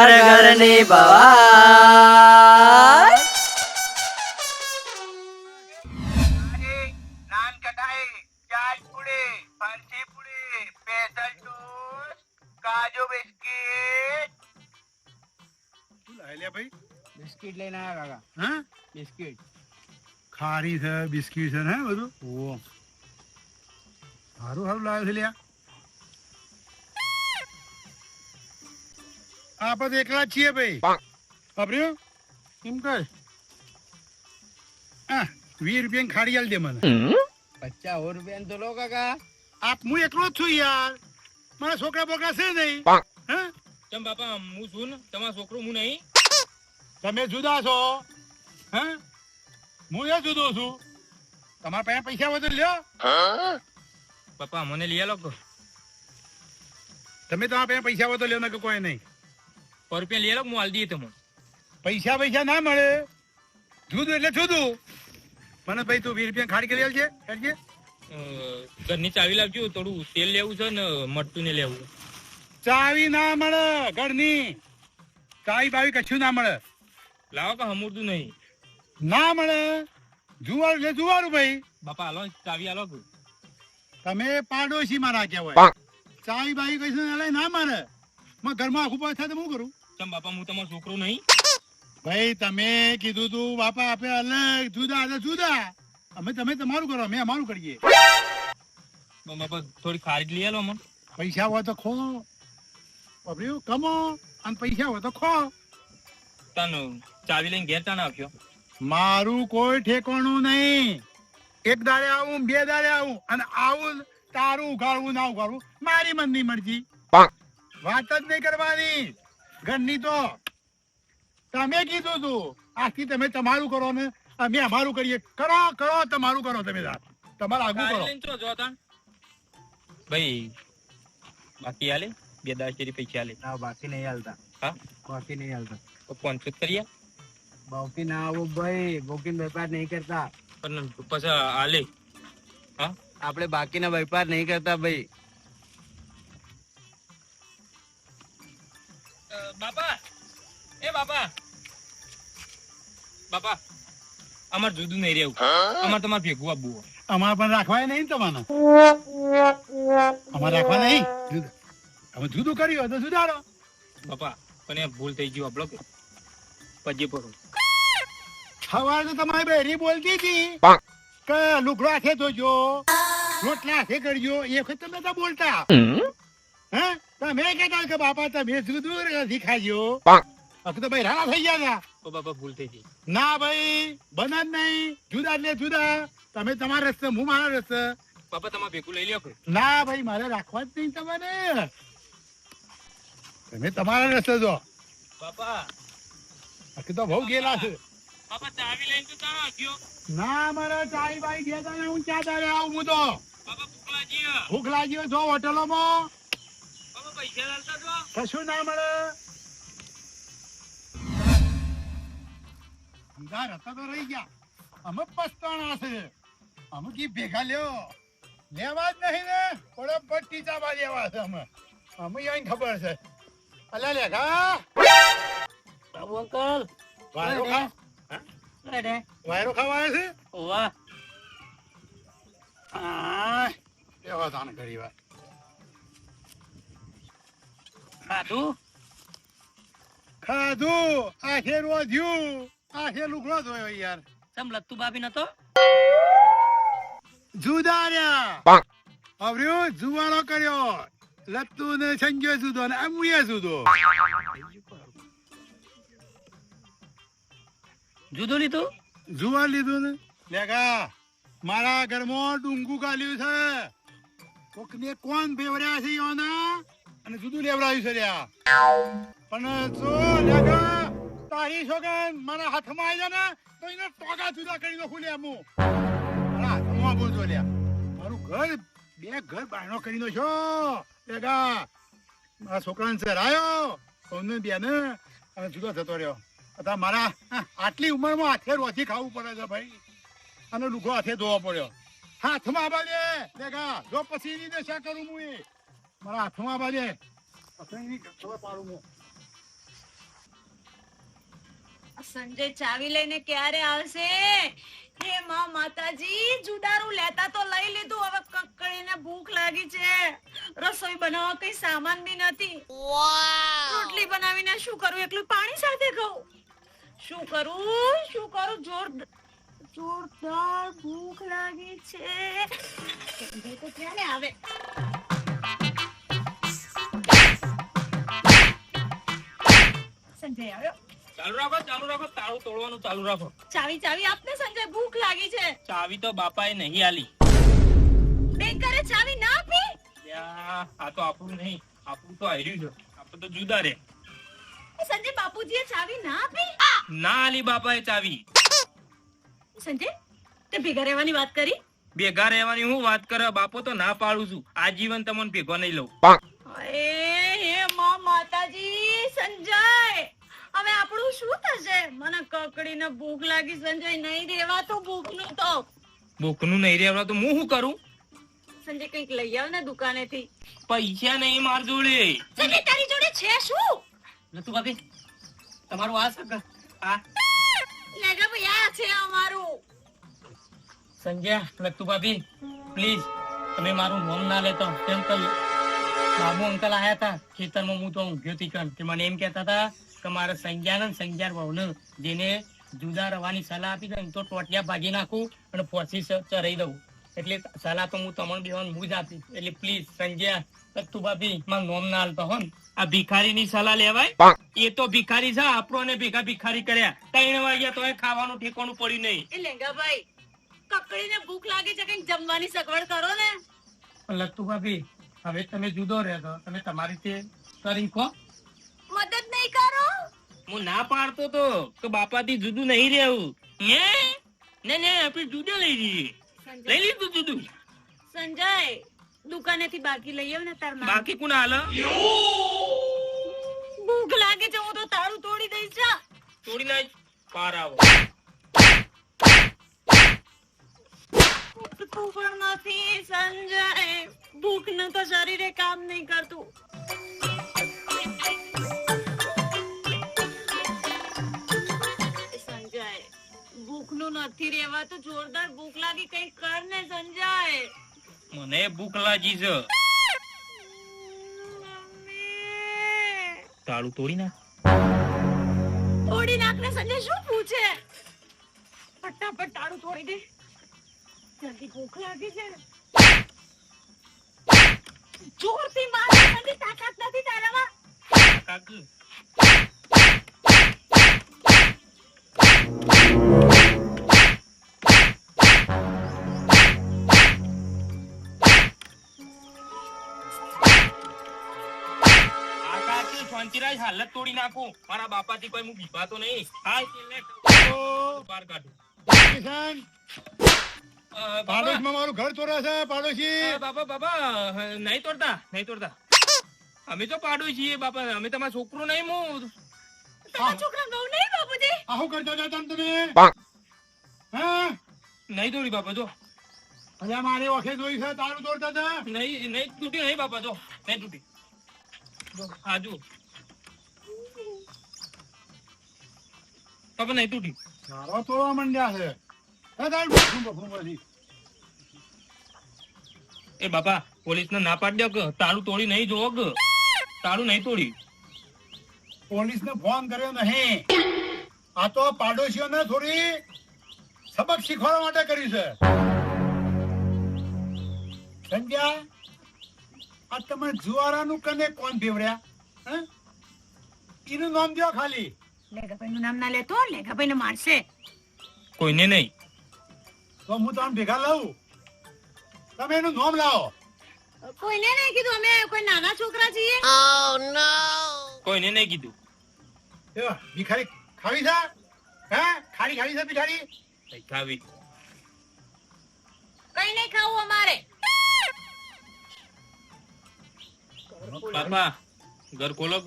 ઘર ઘરની ટોસ્ટ કાજુ બિસ્કિટ શું લ્યા ભાઈ બિસ્કિટ લઈને આવ્યા કાકા. હા બિસ્કિટ. ખારી છે બિસ્કિટ છે ને બધું? ઓ સારું સારું લાવ્યો છે લ્યા. આપણે એકલા જ છીએ ભાઈ. વાપર્યું એમ કર. હા વીસ રૂપિયાની ખાડી આલ દે મને. પચાસ રૂપિયા તો લો કાકા. આપ હું એકલો જ છું યાર. મારા છોકરા બોકરા છે નહીં. હા? ચમ બાપા હું છું ને તમારો છોકરો હું નહીં. તમે જુદા છો. હા? હું એ જુદો છું. તમારા પાસે પૈસા વધુ લ્યો. પપ્પા મને લઈ લો તમે તમારા પાસે પૈસા વધુ લ્યો ને કોઈ નહીં. રૂપિયા લઈ લો હું હાલ દઈએ તમને. પૈસા પૈસા ના મળે. જુદું એટલે જુદું. મને ભાઈ તું વીસ રૂપિયા ખાડી કરી છે કરજે ઘરની ચાવી લાવજો થોડું તેલ લેવું છે ને મરતું ને લેવું. ચાવી ના મળે ઘરની. ચાવી બાવી કશું ના મળે. લાવો કે હમુરતું નહીં. ના મળે. જુવારું છે જુવારું ભાઈ. બાપા હાલો ચાવી હાલો તમે પાડોશી મારા હોય. ચાવી બાવી કશું ના લે ના મારે. માં ઘરમાં આખું પાછા તો હું કરું? ચમ બાપા હું તમારો છોકરો નહીં. ભાઈ તમે કીધું તું બાપા આપે અલગ જુદા એટલે જુદા. અમે તમે તમારું કરો અમે અમારું કરીએ. બાપા થોડી ખારીજ લઈ આલો મને પૈસા હોય તો ખો. વાપર્યું કમો અને પૈસા હોય તો ખો. તને ચાવી લઈને ઘેર તાને આપ્યો. મારું કોઈ ઠેકાણું નહીં. એક દાડે આવું બે દાડે આવું અને આવું તારું ઉઘાડવું ના ઉઘાડવું. મારી મનની મરજી. વાત જ નહીં કરવાની. ઘરની તો. તમે કીધું તું આથી તમે તમારું કરો ને અમે અમારું કરીએ. કરો કરો તમારું કરો તમે. તમારે આગું કરો. ભાઈ બાકી હાલે? બે દસ જેટલી પૈસા હાલે ના બાકી નહીં હાલતા. હા? બાકી નહીં હાલતા. તો પાંચસો જ કરીએ બાકી ના આવો ભાઈ બોકીન વેપાર નહીં કરતા. પણ પછી હા? આપણે બાકીના વેપાર નહીં કરતા ભાઈ. બાપા એ બાપા. બાપા અમાર જુદું નહીં રહેવું. અમાર તમારે ભેગું આપવું. અમારે પણ રાખવાય નહીં તમારે. અમારે રાખવા નહીં? અમે જુદું કર્યું તો સુધારો. બાપા પણ એ ભૂલ થઈ ગયું આપણો. પછી પડો. સવારે તો તમારી બેરી બોલતી હતી કે લુગડા છે જોજો રોટલા છે કરજો એ વખત તમે તો બોલતા. હે? તમે કહેતા કે બાપા તમે જુદું નથી ખાજો તો ભાઈ રાણા થઈ ગયા ઓ બાપા ભૂલ થઈ ગઈ. ના ભાઈ બના જ નહીં. જુદા એટલે જુદા. તમે તમારા રસ્તે હું મારા રસ્તે. બાપા તમારે ભેગું લઈ લ્યો ના ભાઈ મારે રાખવા જ નહીં તમારે. તમે તમારા રસ્તે જો. બાપા. બાકી તો બહુ ગેલા છે. બાપા ચાવી લઈને તો તારો ગયો. ના મારા ચાઈ બાઈ ગયા તા હું ચા તારે આવું હું તો? બાપા ભૂખ લાગી ભૂખ લાગી જો હોટલોમાં. કશું ના મળે. અંધાર હતા તો રહી ગયા. અમે પસ્તાણા છે. અમે કી ભેગા લ્યો. લેવા જ નહીં ને. થોડો પટ્ટી ચાબા લેવા છે અમે. અમે અહીં ખબર છે. અલ્યા લેખા બાબુ અંકલ. વાયરો ખા વાયરો ખાવા આવ્યો છે? વાહ આ. એવા તાણ કરી વાર. ખાધું? ખાધું. આખે રોધ્યું આખે લુગડો ધોયો યાર. તમ લત્તુ બાબી નતો? જુદાર્યા. અવર્યો જુવાળો કર્યો. લત્તુ ને સંજ્યો જુદો ને અમુએ જુદો. જુદો લીધું? જુવાર લીધું ને? લેગા મારા ઘરમાં ડુંગુ ગાલ્યું છે. કોકને કોણ બેવર્યા છે યોના? અને જુદું લેવડાવ્યું છે રહ્યા પણ જો લેગા તારી સોગન મારા હાથમાં આવી જાય ને, તો એને ટોગા જુદા કરી નાખું લે હું. હાથમાં બોલજો લ્યા. મારું ઘર, બે ઘર બાયણો કરી છો લેગા મારા છોકરાને ચરાયો કોને બે ને અને જુદો થતો રહ્યો. અત્યારે મારા આટલી ઉંમરમાં હાથે રોજી ખાવું પડે છે ભાઈ. અને લુગો હાથે ધોવો પડ્યો. હાથમાં બાજે દેખા જો પછી એની દશા કરું હું મારા હાથમાં બાજે પછી ખબર પાડું હું. સંજય ચાવી લઈને ક્યારે આવશે? હે માં માતાજી જુડારું લેતા તો લઈ લીધું હવે કકડીને ભૂખ લાગી છે. રસોઈ બનાવવા કઈ સામાન બી નથી. રોટલી બનાવીને શું કરું? એકલું પાણી સાથે ખાઉં? શું કરું? શું કરું? જોર જોરદાર ભૂખ લાગી છે. તો ક્યારે આવે? સંજય આવ્યો. ચાલુ રાખો ચાલુ રાખો તાળું તોડવાનું ચાલુ રાખો. ચાવી ચાવી આપને સંજય ભૂખ લાગી છે. ચાવી તો બાપાએ નહીં આલી. બેંકરે ચાવી ના આપી? આ તો આપણું નહીં આપણું તો હાર્યું છે. આપણે તો જુદા રે. સંજય બાપુજીએ ચાવી ના આપી? ના આલી બાપાએ ચાવી. સંજય તે ભેગા રહેવાની વાત કરી? ભેગા રહેવાની હું વાત કરે બાપો તો ના પાડું છું. આજીવન તમને ભેગો નહીં લઉં. અરે હે મા માતાજી સંજય! હવે આપણું શું થશે? મને કકડીને ભૂખ લાગી સંજય નહીં રહેવાતું ભૂખનું તો. ભૂખનું નહીં રહેવા તો હું શું કરું? સંજય કંઈક લઈ આવ ને દુકાનેથી. પૈસા નહીં માર જોડે. સંજય તારી જોડે છે શું? નતું ભાભી તમારું આ સગર આ? લેગા ભાઈ આ છે અમારું. સંજય લતુ ભાભી પ્લીઝ તમે મારું મોમ ના લેતો. કેમ તો બાબુ અંકલ આયા હતા ખેતરમાં હું તો ઊંઘ્યો હતી કે મને એમ કહેતા હતા કે મારે સંજ્ઞાન સંજ્ઞાર વહુને જેને જુદા રવાની સલાહ આપી દઉં તો ટોટિયા ભાગી નાખું અને ફોસી ચરાઈ દઉં. એટલે સલાહ તો હું તમને બેવાનું હું જ આપીશ. એટલે પ્લીઝ સંજ્ઞા લતુ ભાભી માં નોમ ના હાલતો હો આ ભિખારી ની સલાહ લેવાય? એ તો ભિખારી છે આપણો ને ભેગા ભિખારી કર્યા. ત્રણ વાગ્યા તો ખાવાનું ઠેકાણું પડ્યું નહીં. એ લેંગા ભાઈ કકડીને ભૂખ લાગી છે કંઈક જમવાની સગવડ કરો ને. પણ લતુ ભાભી હવે તમે જુદો રહેતો તમે તમારી રીતે કરી ખો હું ના પાડતો તો કે બાપાથી જુદું નહીં રહેવું. હે? ને ને આપણે જુદો લઈ જઈએ. લઈ લીધું જુદું. સંજય દુકાનેથી બાકી લઈ આવ ને તારમાં. બાકી કોણ હાલ? ભૂખ લાગે છે હું તો તારું તોડી દઈશ જા. તોડી નાખ. પાર આવો. ઉઠતું નથી સંજય. ભૂખ ન તો શરીરે કામ નહીં કરતું. નું નથી રહેવાતું જોરદાર ભૂખ લાગી કઈ કર ને સંજય. મને ભૂખ લાગી છે. તાળું તોડી ના તોડી નાખને સંજય શું પૂછે? ફટાફટ તાળું તોડી દે. જલ્દી ભૂખ લાગી છે જોરથી માર તાકાત નથી તારામાં. કાકુ શાંતિરાજ હાલત તોડી નાખું. મારા બાપાથી કોઈ હું બીવાતો નહીં. હાલ. બહાર કાઢું. કિશન અ, મારું ઘર ચોરે છે પાડોશી. બાપા બાબા નહીં તોડતા નહીં તોડતા. અમે તો પાડોશી બાપા. અમે તમારા છોકરો નહીં હું. તમારા છોકરા બહુ નહીં બાપુજી? આવું કરતા હતા તમે હા? નહીં તોડી બાપા જો. અલ્યા મારે ઓખે જોઈ છે તારું તોડતા હતા? નહીં નહીં તૂટી નહીં બાપા જો. નહીં તૂટી. જો, હા નહીં તૂટી. મારો તોડવા માંડ્યા છે. એ બાપા પોલીસ ને ના પાડી દો કે તાળું તોડી નહીં જોવો કે. તાળું નહીં તોડી. પોલીસ ને ફોન કર્યો નહીં. આ તો પાડોશીઓ ને થોડી સબક શીખવાડવા માટે કર્યું છે. સંજ્ઞા આ તમે જુવારાનું કને કોણ ભેવડ્યા? હે? એનું નામ દો ખાલી. લેગાભાઈ નામ ના લેતો લેગાભાઈ મારશે. કોઈને નહીં. તો હું તમને ભેગા લાવું. તમે એનું નામ લાવો. કોઈને નહીં કીધું અમે કોઈ નાના છોકરા છીએ? કોઈને નહીં કીધું. એ ભિખારી ખાવી છે? હે? ખારી ખાવી છે ભિખારી? નહીં ખાવી? કઈ નહીં ખાવું અમારે. બાપા ઘર ખોલો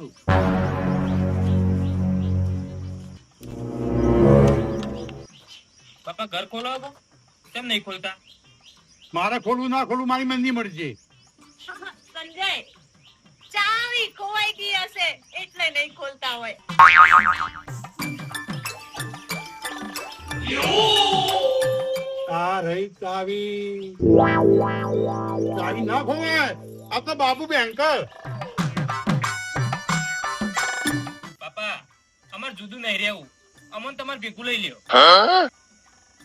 બાપા ઘર ખોલો કે? કેમ નહીં ખોલતા? મારે ખોલવું ના ખોલવું મારી મંદી મરજી. સંજય ચાવી ખોવાઈ ગઈ હશે એટલે નહીં ખોલતા હોય. આ રહી ચાવી. ચાવી ના ખોવાય. આ તો બાબુ બેંકર બાપા અમાર જુદું નહીં રહેવું. અમન તમારે ભેગું લઈ લ્યો.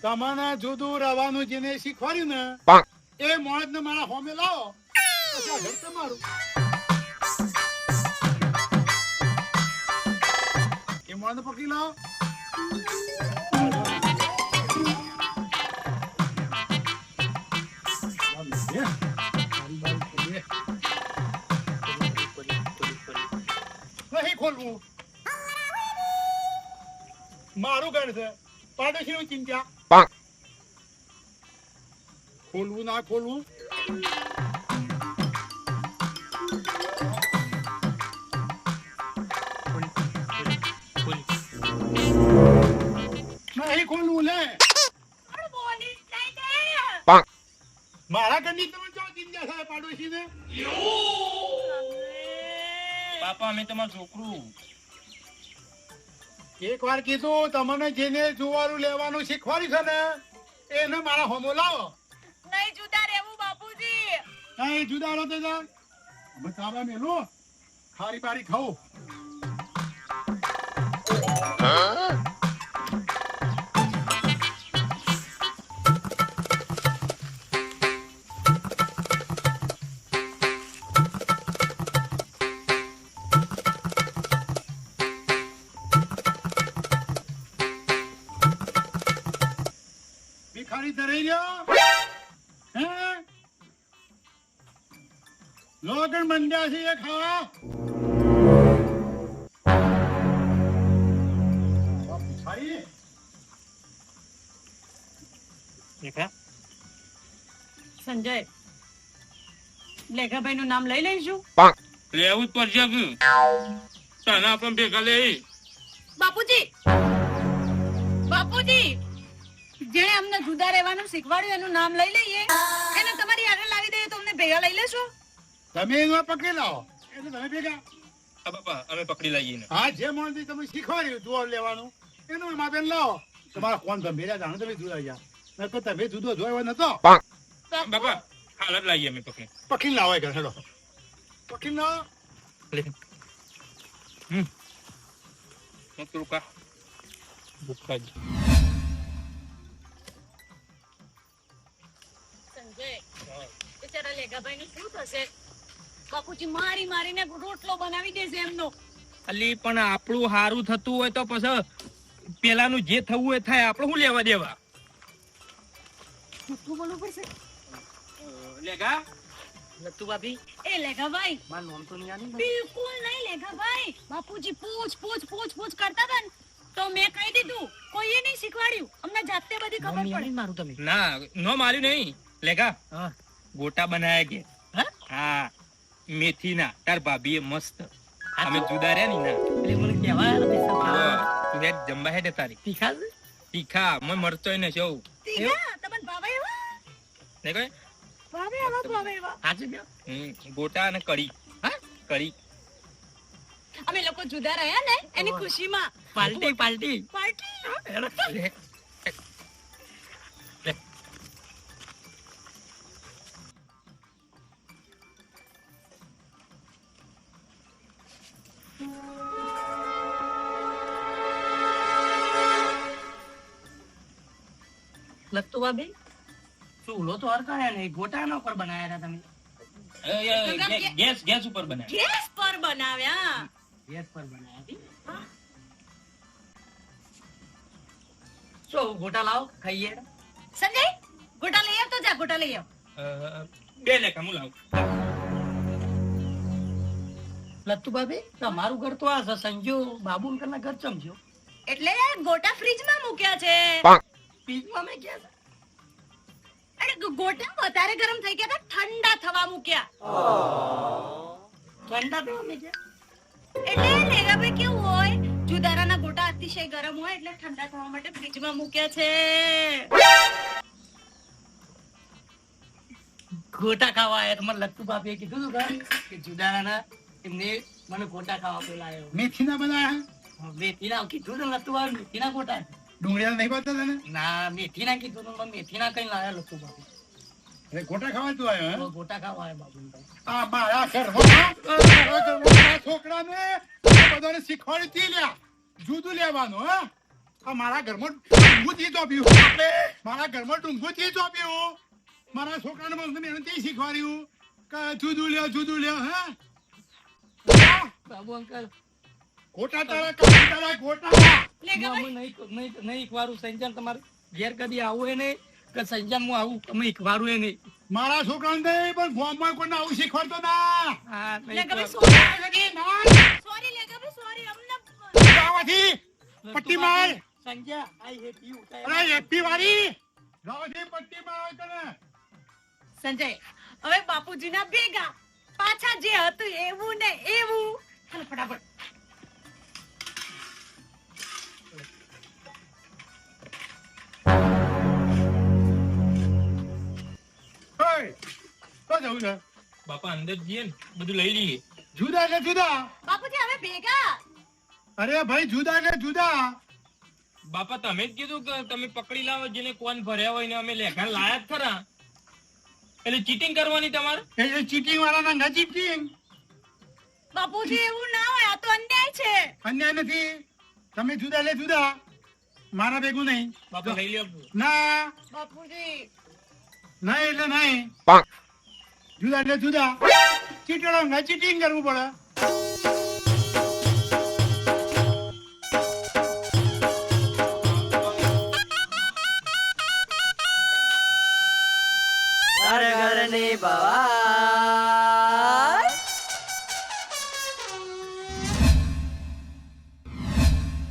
તમને જુદું રવાનું જેને શીખવાડ્યું ને એ મોણસ ને મારા હોમે લાવો. તમારું. એ મોણસ પકડી લાવો. નહીં ખોલવું. મારું ઘર છે. પાડોશી ચિંતા. ખોલવું ના ખોલવું? નહીં ખોલવું લે. મારા ઘરની તમે જો ચિંતા સાહેબ પાડોશી ને બાપા અમે તમારું છોકરું. એક વાર કીધું તમને જેને જુવારું લેવાનું શીખવાડ્યું છે ને એને મારા હોમો લાવો. નહીં જુદા રહેવું, બાપુજી. નહીં જુદા રહો તે જા. અમે તારા મેલો. ખારી પારી ખાઓ. ભિખારી ધરાઈ રહ્યો લોગણ મંડ્યા છે એ ખાવા. ભિખારી સંજય લેખાભાઈ નું નામ લઈ લઈશું? લેવું જ પડશે તને આપણે ભેગા લઈ. બાપુજી બાપુજી જેણે અમને જુદા રહેવાનું શીખવાડ્યું એનું નામ લઈ લઈએ. એને તમારી આગળ લાવી દઈએ તો અમને ભેગા લઈ લેશો? તમે એમાં પકડી લાવો. એટલે તમે ભેગા. બાપા અમે પકડી લઈએ હા જે માણસ તમે શીખવાડ્યું દુઆ લેવાનું. એનું એમાં બેન લાવો. તમારા કોણ ભેગા જાણો તમે જુદા ગયા નકર તમે જુદો જોયો નતો બાપા હાલ જ લાવીએ અમે પકડી. પકડી લાવો એક હેડો. પકડી લાવો. મત રૂકા ભૂખા સંજય બિચારા લેગાભાઈ નું શું થશે? બાપુજી મારી મારીને રોટલો બનાવી દેશે એમનો. અલી પણ આપણું હારું થતું હોય તો પછી પેલાનું જે થવું એ થાય આપણે શું લેવા દેવા? બોલવું પડશે? લેગા? લત્તુ ભાભી? એ લેખાભાઈ મારું નામ તો નહીં આનું બિલકુલ નહીં લેખાભાઈ બાપુજી પૂછ પૂછ પૂછ પૂછ કરતા હતા ને તો મેં કહી દીધું કોઈએ નહીં શીખવાડ્યું. અમને જાતે બધી ખબર નહીં પડે. આનું ને મારું તમે. ના નો માર્યું નહીં. લેગા હા. ગોટા બનાયા કે. હા? મેથીના તાર ભાભીએ મસ્ત. અમે જુદા રહ્યા ની ના એટલે મને કહેવાય ને પૈસા ખાવા. તું હેડ જમવા હેડે તારી. તીખા છે? તીખા મય મરચોય ને સૌ તીખા? તમને ભાવે ને કોઈ ભાવે એવા ભાવે એવા? સાચું કહો? હમ, ગોટા અને કઢી. હા? કઢી. અમે લોકો જુદા રહ્યા ને એની ખુશીમાં. પાર્ટી પાર્ટી પાર્ટી હેડો. બેન? ચૂલો તો હરકાયા નહીં ગોટાના ઉપર બનાવ્યા હતા તમે? ગેસ ગેસ ઉપર બનાવ્યા ગેસ પર બનાવ્યા? ગેસ પર બનાવ્યા હતી? શું ગોટા લાવો ખાઈએ? સંજય ગોટા લઈ આવ તો જા ગોટા લઈ આવ. બે લેખા હું લાવું. લત્તુ તમારું ઘર તો આ છે સંજુ બાબુ ઘર ચમજો એટલે ગોટા ફ્રીજમાં મૂક્યા છે. પીકમાં મેં ક્યાં ગોટા વધારે ગરમ થઈ ગયા ઠંડા થવા મૂક્યા. ઠંડા પીવા મેં એટલે લેગાભાઈ કેવું હોય જુદારાના ગોટા અતિશય ગરમ હોય એટલે ઠંડા થવા માટે ફ્રીજમાં મૂક્યા છે. ગોટા ખાવા આયા તો મને લત્તુ ભાભીએ કીધું હતું કે જુદારાના એમને મને ગોટા ખાવા બોલાયો મેથીના બનાયા મેથીના કીધું ને લત્તુ ભાભી મેથીના ગોટા. ડુંગળીયા નહીં પાતા તને? ના મેથી ના કીધું તો મેથી ના કઈ લાયા લખું બાપુ. અરે ગોટા ખાવા તું આવ્યો હે? ગોટા ખાવા આવ્યો બાપુ આ મારા મારા છોકરાને બધાને શીખવાડી તી લ્યા. જુદું લેવાનું હે? આ મારા ઘરમાં ડુંગુથી ચોપ્યું. આપણે મારા ઘરમાં ડુંગુથી ચોપ્યું. મારા છોકરાને મને મહેનતથી શીખવાડ્યું. કે જુદું લ્યો જુદું લ્યો હે? બાબુ અંકલ. ગોટા તારા ગોટા નહીં એકવારું. સંજાન તમારે ઘેર કદી આવું એ નહીં કે સંજાન હું આવું અમે એકવારું એ નહીં. મારા છોકરાને નહીં પણ ગામમાં કોઈને આવું શીખવાડતો ના. હા. સોરી સોરી અમને ગાવાથી પટ્ટી માર. સંજય આઈ હેટ યુ અરે એપી વાળી. ગાવાથી પટ્ટી માર તને. સંજય હવે બાપુજીના ભેગા પાછા જે હતું એવું ને એવું બાપા અંદર જઈએ ને બધું લઈ લઈએ. જુદા કે જુદા? બાપુજી હવે ભેગા. અરે ભાઈ જુદા કે જુદા? બાપા તમે જ કીધું કે તમે પકડી લાવો જેને કોણ ભર્યા હોય ને અમે લેખા લાયા જ ખરા. એટલે ચીટિંગ કરવાની તમારે? એ ચીટિંગ વાળાના ના ચીટિંગ બાપુજી એવું ના હોય આ તો અન્યાય છે. અન્યાય નથી. તમે જુદા લે જુદા. મારા ભેગું નહીં. બાપા લઈ લ્યો. ના. બાપુજી. નહીં એટલે નહીં. જુદા એટલે જુદા ચીટડો ના ચીટિંગ કરવું પડે ઘર ઘરની બવા